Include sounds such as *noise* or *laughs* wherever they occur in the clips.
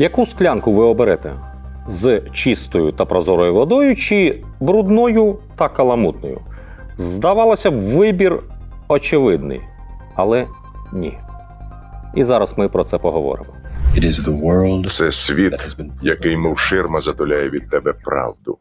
Яку склянку ви оберете? З чистою та прозорою водою чи брудною та каламутною? Здавалося б, вибір очевидний, але ні. І зараз ми про це поговоримо. Це світ, який, мов ширма, затуляє від тебе правду.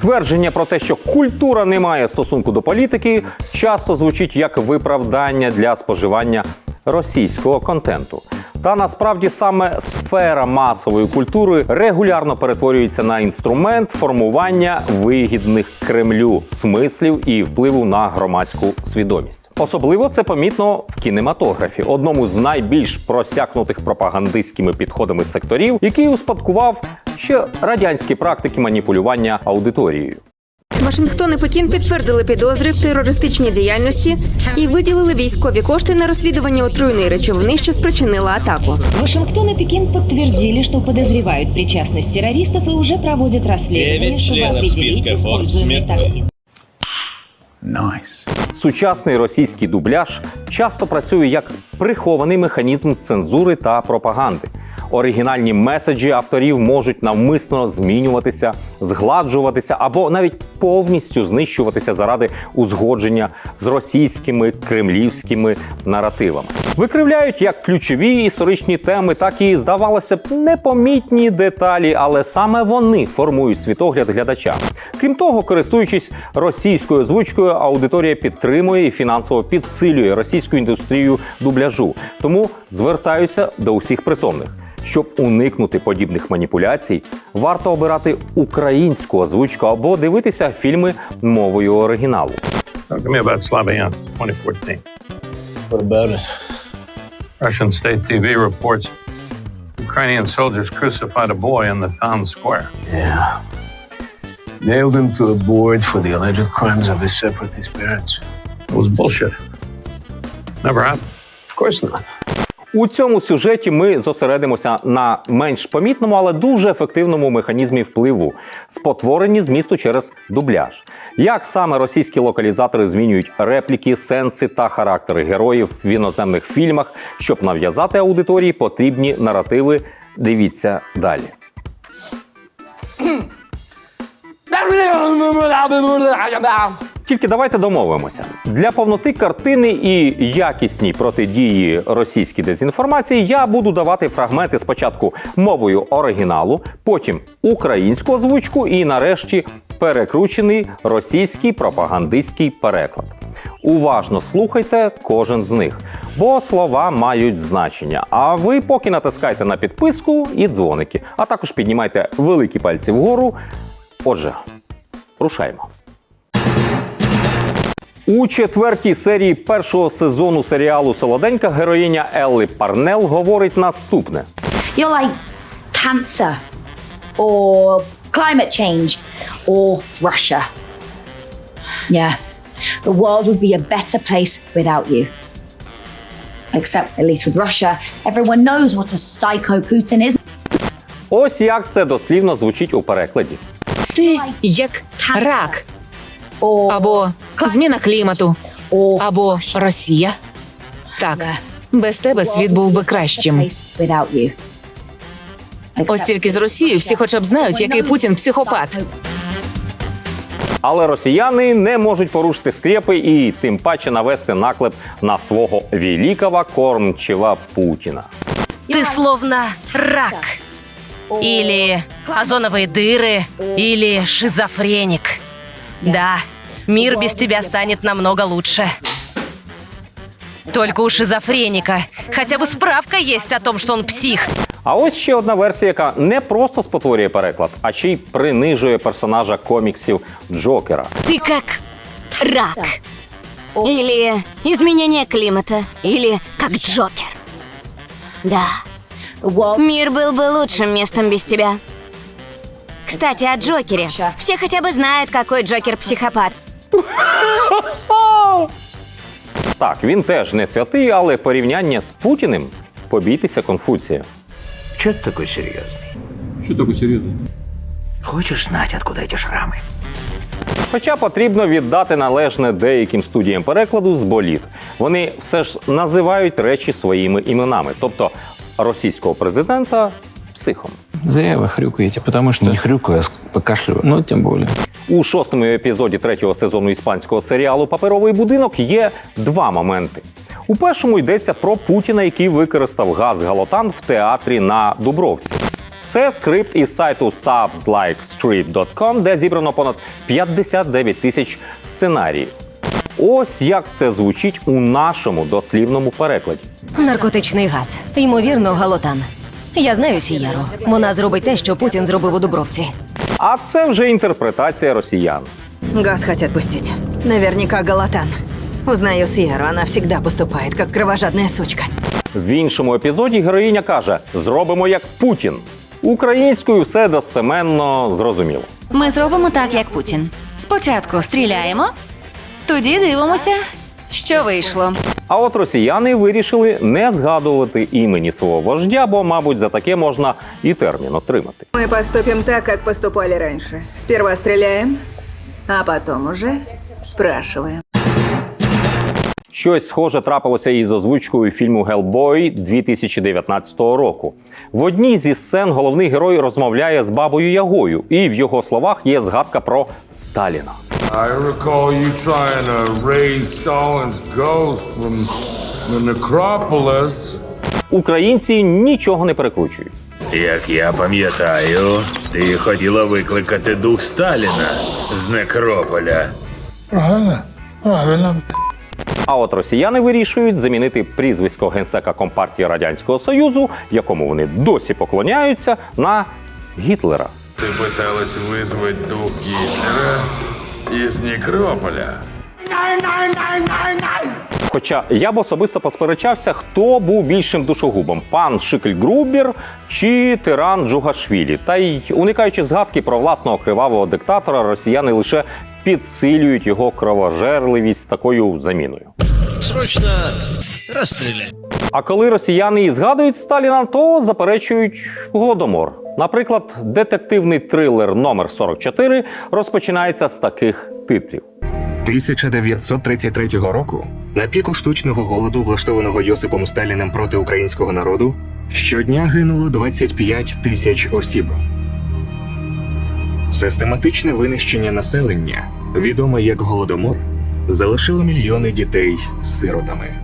Твердження про те, що культура не має стосунку до політики, часто звучить як виправдання для споживання російського контенту. Та насправді саме сфера масової культури регулярно перетворюється на інструмент формування вигідних Кремлю смислів і впливу на громадську свідомість. Особливо це помітно в кінематографі, одному з найбільш просякнутих пропагандистськими підходами секторів, який успадкував ще радянські практики маніпулювання аудиторією. Вашингтон і Пекін підтвердили підозри в терористичній діяльності і виділили військові кошти на розслідування отруйної речовини, що спричинила атаку. Вашингтон и Пекин подтвердили, что подозревают причастность террористов и уже проводят расследование, чтобы членов определить списка используемый Forbes токсин. nice. Сучасний російський дубляж часто працює як прихований механізм цензури та пропаганди. Оригінальні меседжі авторів можуть навмисно змінюватися, згладжуватися або навіть повністю знищуватися заради узгодження з російськими кремлівськими наративами. Викривляють як ключові історичні теми, так і здавалося б непомітні деталі, але саме вони формують світогляд глядача. Крім того, користуючись російською озвучкою, аудиторія підтримує і фінансово підсилює російську індустрію дубляжу. Тому звертаюся до усіх притомних. Щоб уникнути подібних маніпуляцій, варто обирати українську озвучку або дивитися фільми мовою оригіналу. Talk to me about Slavyan 2014. What about it? Russian state TV reports Ukrainian soldiers crucified a boy in the town square. Yeah. Nailed him to a board for the alleged crimes of his separatist parents. It was bullshit. Never happened. Of course not. У цьому сюжеті ми зосередимося на менш помітному, але дуже ефективному механізмі впливу спотворенні змісту через дубляж. Як саме російські локалізатори змінюють репліки, сенси та характери героїв в іноземних фільмах, щоб нав'язати аудиторії потрібні наративи. Дивіться далі. Тільки давайте домовимося для повноти картини і якісній протидії російській дезінформації. Я буду давати фрагменти спочатку мовою оригіналу, потім українську озвучку і нарешті перекручений російський пропагандистський переклад. Уважно слухайте кожен з них, бо слова мають значення. А ви поки натискайте на підписку і дзвоники, а також піднімайте великі пальці вгору. Отже, рушаємо. У четвертій серії першого сезону серіалу Солоденька героїня Елли Парнел говорить наступне: You're like cancer or climate change or Russia. Yeah, the world would be a better place without you. Except, at least with Russia, everyone knows what a psycho Putin is. ось як це дослівно звучить у перекладі. Ти як рак, або зміна клімату, or або Russia. Росія. Так, Yeah. без тебе The world світ would був be би a better кращим. place without you. Ось Except тільки з with Росією всі Russia, хоча б знають, everyone який knows Путін what a психопат. psycho Але росіяни не можуть порушити скрепи і тим паче навести наклеп на свого великого кормчева Путіна. Ты словно рак. Или озоновые дыры, или шизофреник. Да, мир без тебя станет намного лучше. Только у шизофреника хотя бы справка есть о том, что он псих. А ось ще одна версія, яка не просто спотворює переклад, а ще й принижує персонажа коміксів Джокера. Ты как рак. Или изменение климата. Или как Джокер. Да, The world мир был бы лучшим местом без тебя. Кстати, о Джокере. Все хотя бы знают, какой Джокер психопат. *laughs* Так, він теж не святий, але порівняння з Путіним побійтеся Конфуція. Че ты такой серьезный? Что такое серьезно? Хочешь знать, откуда эти шрамы? Хоча потрібно віддати належне деяким студіям перекладу з боліт. Вони все ж називають речі своїми іменами, тобто російського президента психом. Зря вы хрюкаете, потому что... Не хрюкаю, а покашливаю. Ну, тем более. У шостому епізоді третього сезону іспанського серіалу Паперовий будинок є два моменти. У першому йдеться про Путіна, який використав газ галотан в театрі на Дубровці. Це скрипт із сайту subslikestreet.com, де зібрано понад 59 тисяч сценаріїв. Ось як це звучить у нашому дослівному перекладі. Наркотичний газ. Ймовірно, галотан. Я знаю Сієру. Вона зробить те, що Путін зробив у Дубровці. А це вже інтерпретація росіян. Газ хотят пустить. Наверняка Галатан. Узнаю Сьерру, она всегда поступает, как кровожадная сучка. В іншому епізоді героїня каже: зробимо як Путін. Українською все достеменно зрозуміло. Ми зробимо так, як Путін. Спочатку стріляємо, тоді дивимося, що вийшло. А от росіяни вирішили не згадувати імені свого вождя, бо, мабуть, за таке можна і термін отримати. Мы поступим так, как поступали раньше. Сперва стреляем, а потом уже спрашиваем. Щось схоже трапилося із озвучкою фільму Гелбой 2019 року. В одній зі сцен головний герой розмовляє з бабою Ягою, і в його словах є згадка про Сталіна. I recall you trying to raise Stalin's ghost from the necropolis. Українці нічого не перекручують. Як я пам'ятаю, ти хотіла викликати дух Сталіна з некрополя. Правильно, правильно. А от росіяни вирішують замінити прізвисько генсека Компартії Радянського Союзу, якому вони досі поклоняються, на Гітлера. Ти питалась визвати дух Гітлера із некрополя. Хоча я б особисто посперечався, хто був більшим душогубом: пан Шикльгрубер чи тиран Джугашвілі. Та й уникаючи згадки про власного кривавого диктатора, росіяни лише підсилюють його кровожерливість такою заміною. Срочно расстрелять. А коли росіяни і згадують Сталіна, то заперечують голодомор. Наприклад, детективний трилер номер 44 розпочинається з таких титрів. 1933 року, на піку штучного голоду, влаштованого Йосипом Сталіним проти українського народу, щодня гинуло 25 тисяч осіб. Систематичне винищення населення, відоме як голодомор, залишило мільйони дітей сиротами.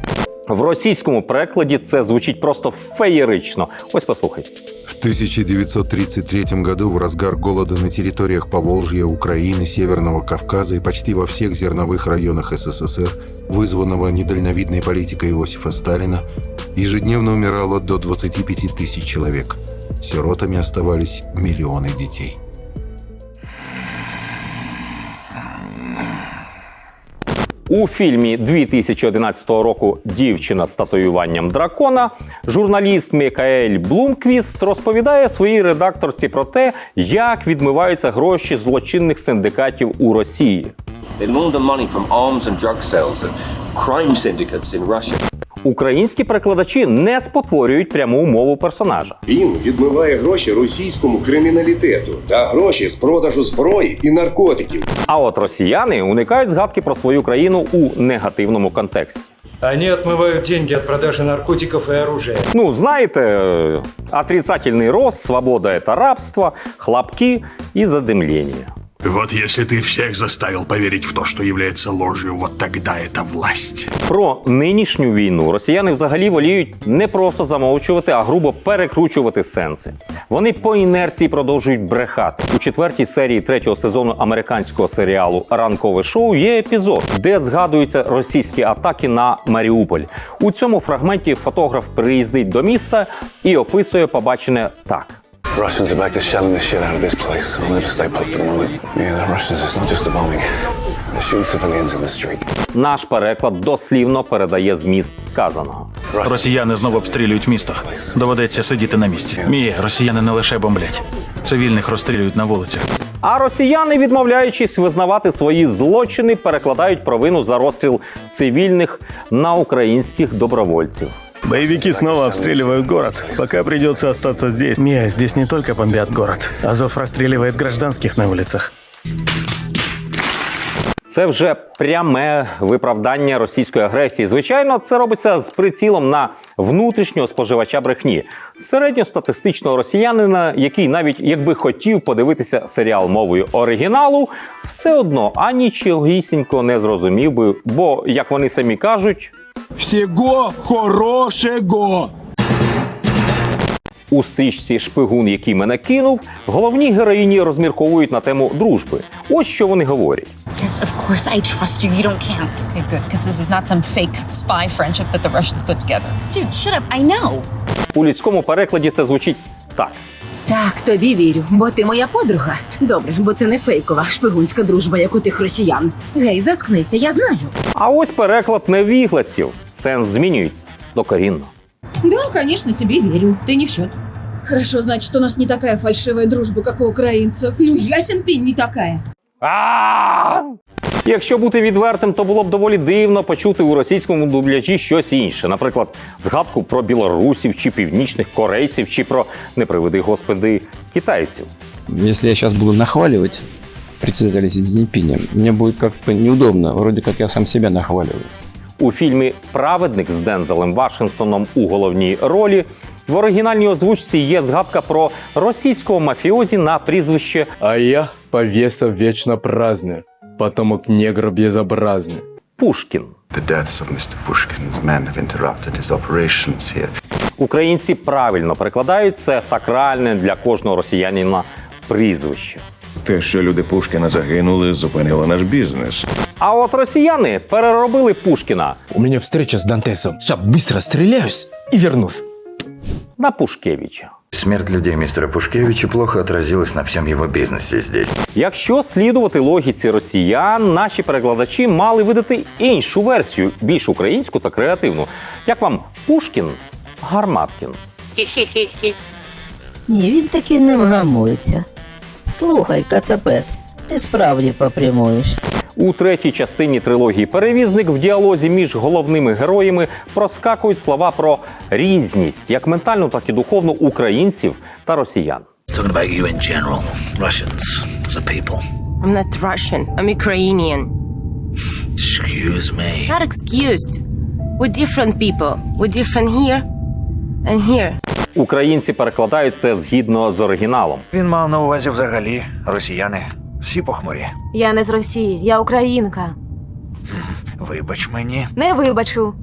В російському перекладі це звучить просто феєрично. Ось послухайте. В 1933 году, в разгар голода на территориях Поволжья, Украины, Северного Кавказа и почти во всех зерновых районах СССР, вызванного недальновидной политикой Иосифа Сталина, ежедневно умирало до 25 тысяч человек. Сиротами оставались миллионы детей. У фільмі 2011 року Дівчина з татуюванням дракона журналіст Мікаель Блумквіст розповідає своїй редакторці про те, як відмиваються гроші злочинних синдикатів у Росії. They launder money from arms and drug sales and crime syndicates in Russia. Українські перекладачі не спотворюють пряму мову персонажа. Він відмиває гроші російському криміналітету та гроші з продажу зброї і наркотиків. А от росіяни уникають згадки про свою країну у негативному контексті. Они отмывают деньги от продажи наркотиков и оружия. Ну, знаєте, отрицательний рост, свобода – это рабство, хлопки і задимлення. Вот если ты всех заставил поверить в то, что является ложью, вот тогда это власть. Про нинішню війну росіяни взагалі воліють не просто замовчувати, а грубо перекручувати сенси. Вони по інерції продовжують брехати. У четвертій серії третього сезону американського серіалу Ранкове шоу є епізод, де згадуються російські атаки на Маріуполь. У цьому фрагменті фотограф приїздить до міста і описує побачене так. Russians are back to shelling the shit out of this place, so I'm gonna stay put for the moment. Yeah, the Russians, it's not just a bombing. They're shooting civilians in the street. Наш переклад дослівно передає зміст сказаного. Росіяни знову обстрілюють місто. Доведеться сидіти на місці. Мій, росіяни не лише бомблять. Цивільних розстрілюють на вулицях. А росіяни, відмовляючись визнавати свої злочини, перекладають провину за розстріл цивільних на українських добровольців. Боевики снова обстреливают город. Пока придется остаться здесь. Мия, здесь не только бомбят город. Азов расстреливает гражданских на улицах. Це вже пряме виправдання російської агресії. Звичайно, це робиться з прицілом на внутрішнього споживача брехні, середньостатистичного росіянина, який навіть якби хотів подивитися серіал мовою оригіналу, все одно анічогісінько не зрозумів би, бо як вони самі кажуть, Всего хорошего! у стрічці Шпигун, який мене кинув, головні героїні розмірковують на тему дружби. Ось що вони говорять. Yes, of course, I trust you. You don't count. Okay, good, because this is not some fake spy friendship that the Russians put together. Dude, shut up. I know. У людському перекладі це звучить так. Так, тобі вірю, бо ти моя подруга. Добре, бо це не фейкова шпигунська дружба, як у тих росіян. Гей, заткнися, я знаю. А ось переклад невігласів. Сенс змінюється докорінно. Да, конечно, тебе верю. Ты не в счет. Хорошо, значит, у нас не такая фальшивая дружба, как у украинцев. Ну, ясен пень, не такая. Якщо бути відвертим, то було б доволі дивно почути у російському дубляжі щось інше, наприклад, згадку про білорусів чи північних корейців, чи про не приведи господи китайців. Если я сейчас буду нахваливать председателя Си Цзиньпиня, мне будет как-то неудобно. Вроде как я сам себя нахваливаю. У фільмі Праведник з Дензелем Вашингтоном у головній ролі в оригінальній озвучці є згадка про російського мафіозі на прізвище А я повеса вечно праздный, потомок негра безобразный. Пушкін. The deaths of Mr. Pushkin's men have interrupted his operations here. Українці правильно перекладають це сакральне для кожного росіянина прізвище. Те, що люди Пушкіна загинули, зупинило наш бізнес. А от росіяни переробили Пушкіна У меня встреча с Дантесом. Сейчас быстро стреляюсь и вернусь. на Пушкевича. Смерть людей мистера Пушкевича плохо отразилась на всем его бизнесе здесь. Якщо слідувати логіці росіян, наші перекладачі мали видати іншу версію, більш українську та креативну. Як вам Пушкін Гарматкін? *laughs* Ні, він таки не вгамується. Слухай, кацапет, ти справді попрямуєш. У третій частині трилогії Перевізник в діалозі між головними героями проскакують слова про різність, як ментальну, так і духовну українців та росіян. Talking about you in general, Russians as a people. I'm not Russian. I'm Ukrainian. Excuse me. Not excused. We're different people. We're different here and here. Українці перекладають це згідно з оригіналом. Він мав на увазі взагалі росіяни. Всі похмурі. Я не з Росії, я українка. Вибач мені. Не вибачу.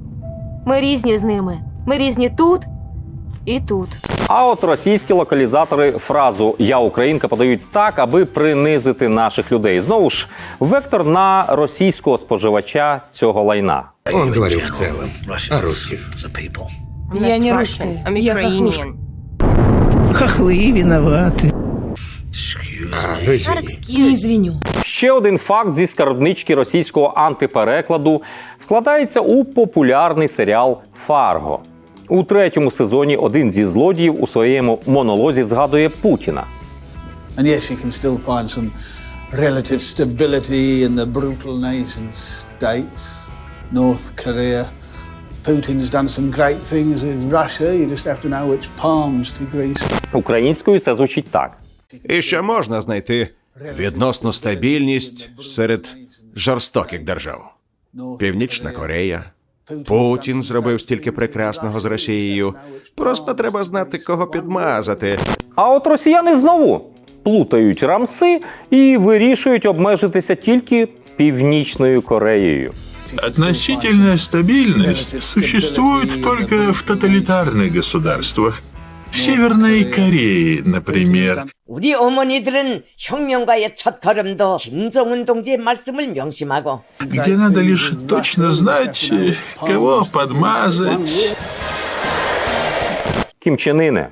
Ми різні з ними. Ми різні тут і тут. А от російські локалізатори фразу Я українка подають так, аби принизити наших людей. Знову ж, вектор на російського споживача цього лайна. Он говорил в целом. О русских. Я не. I'm я Ukrainian. Хохлы виноваты. Не извиню. Ще один факт зі скарбнички російського антиперекладу вкладається у популярний серіал Фарго. У третьому сезоні один зі злодіїв у своєму монолозі згадує Путіна. And yes, you can still find some relative stability in the brutal nation states. North Korea. Putin's done some great things with Russia. You just have to know which palms to grease. Українською це звучить так. І ще можна знайти відносну стабільність серед жорстоких держав. Північна Корея. Путін зробив стільки прекрасного з Росією. Просто треба знати, кого підмазати. А от росіяни знову плутають рамси і вирішують обмежитися тільки Північною Кореєю. Относительная стабильность существует только в тоталитарных государствах В Северной Корее, например. 우리 어머니들은 혁명가의 첫 걸음도 김정은 동지의 말씀을 명심하고 где надо лишь точно знать, э, кого подмазать. Кім Чен Іне.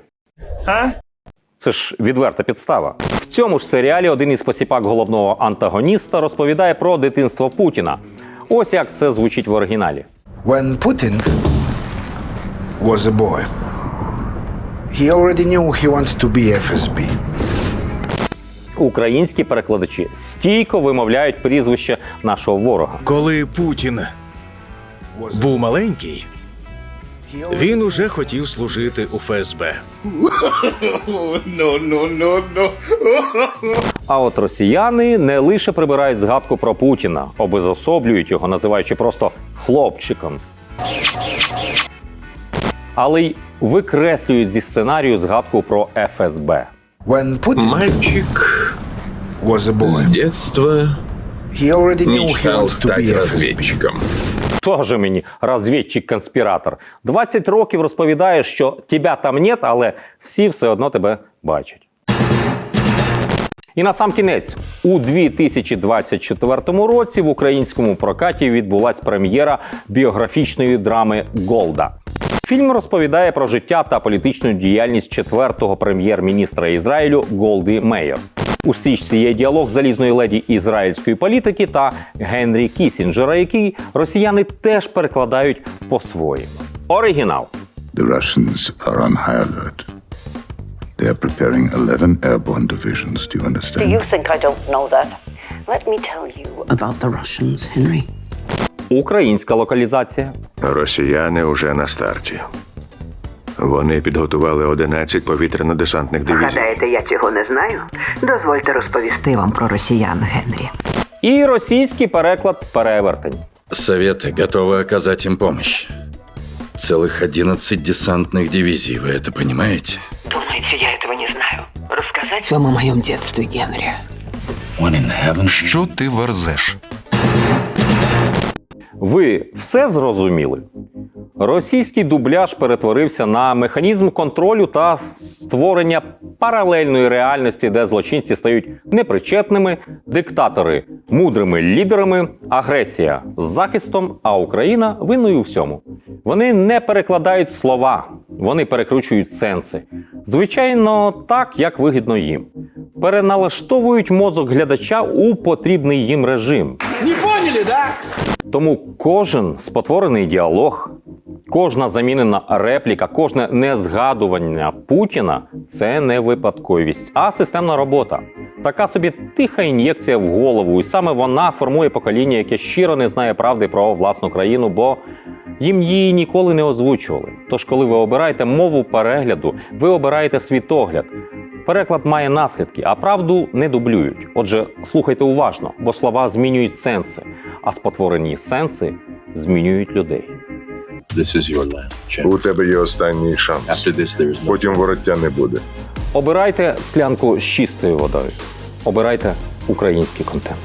Це ж відверта підстава. В цьому ж серіалі один із посіпак головного антагоніста розповідає про дитинство Путіна. Ось як це звучить в оригіналі. When Putin was a boy, he already knew he wanted to be FSB. Українські перекладачі стійко вимовляють прізвище нашого ворога. Коли Путін був маленький, він уже хотів служити у ФСБ. no, no, no, no. А от росіяни не лише прибирають згадку про Путіна, обезособлюють його, називаючи просто хлопчиком, але й викреслюють зі сценарію згадку про ФСБ. Мальчик was a boy, с детства мечтал стать разведчиком. Тоже мені розвідчик-конспіратор. 20 років розповідає, що тебе там нет, але всі все одно тебе бачать. І на сам кінець, у 2024 році в українському прокаті відбулась прем'єра біографічної драми Голда. Фільм розповідає про життя та політичну діяльність четвертого прем'єр-міністра Ізраїлю Голди Мейер. У стрічці є діалог залізної леді ізраїльської політики та Генрі Кісінджера, який росіяни теж перекладають по-своєму. Оригінал. The Russians are on high alert. They are preparing 11 airborne divisions. Do you understand? think I don't know that? Let me tell you about the Russians, Henry. Українська локалізація. Росіяни уже на старті. Вони підготували 11 повітряно-десантних дивізій. Гадаєте, я цього не знаю? Дозвольте розповісти вам про росіян, Генрі. І російський переклад перевертень. Советы готовы оказать им помощь. Целых 11 десантных дивизий, вы это понимаете? Думаете, я этого не знаю? Рассказать вам о моем детстве, Генри. Що ти верзеш? Ви все зрозуміли? Російський дубляж перетворився на механізм контролю та створення паралельної реальності, де злочинці стають непричетними, диктатори мудрими лідерами, агресія захистом, а Україна винною у всьому. Вони не перекладають слова, вони перекручують сенси. Звичайно, так, як вигідно їм. Переналаштовують мозок глядача у потрібний їм режим. Не поняли, да? Тому кожен спотворений діалог, кожна замінена репліка, кожне незгадування Путіна це не випадковість, а системна робота. Така собі тиха ін'єкція в голову, і саме вона формує покоління, яке щиро не знає правди про власну країну, бо їм її ніколи не озвучували. Тож, коли ви обираєте мову перегляду, ви обираєте світогляд. Переклад має наслідки, а правду не дублюють. Отже, слухайте уважно, бо слова змінюють сенси, а спотворені сенси змінюють людей. У тебе є останній шанс. Потім вороття не буде. Обирайте склянку з чистою водою. Обирайте український контент.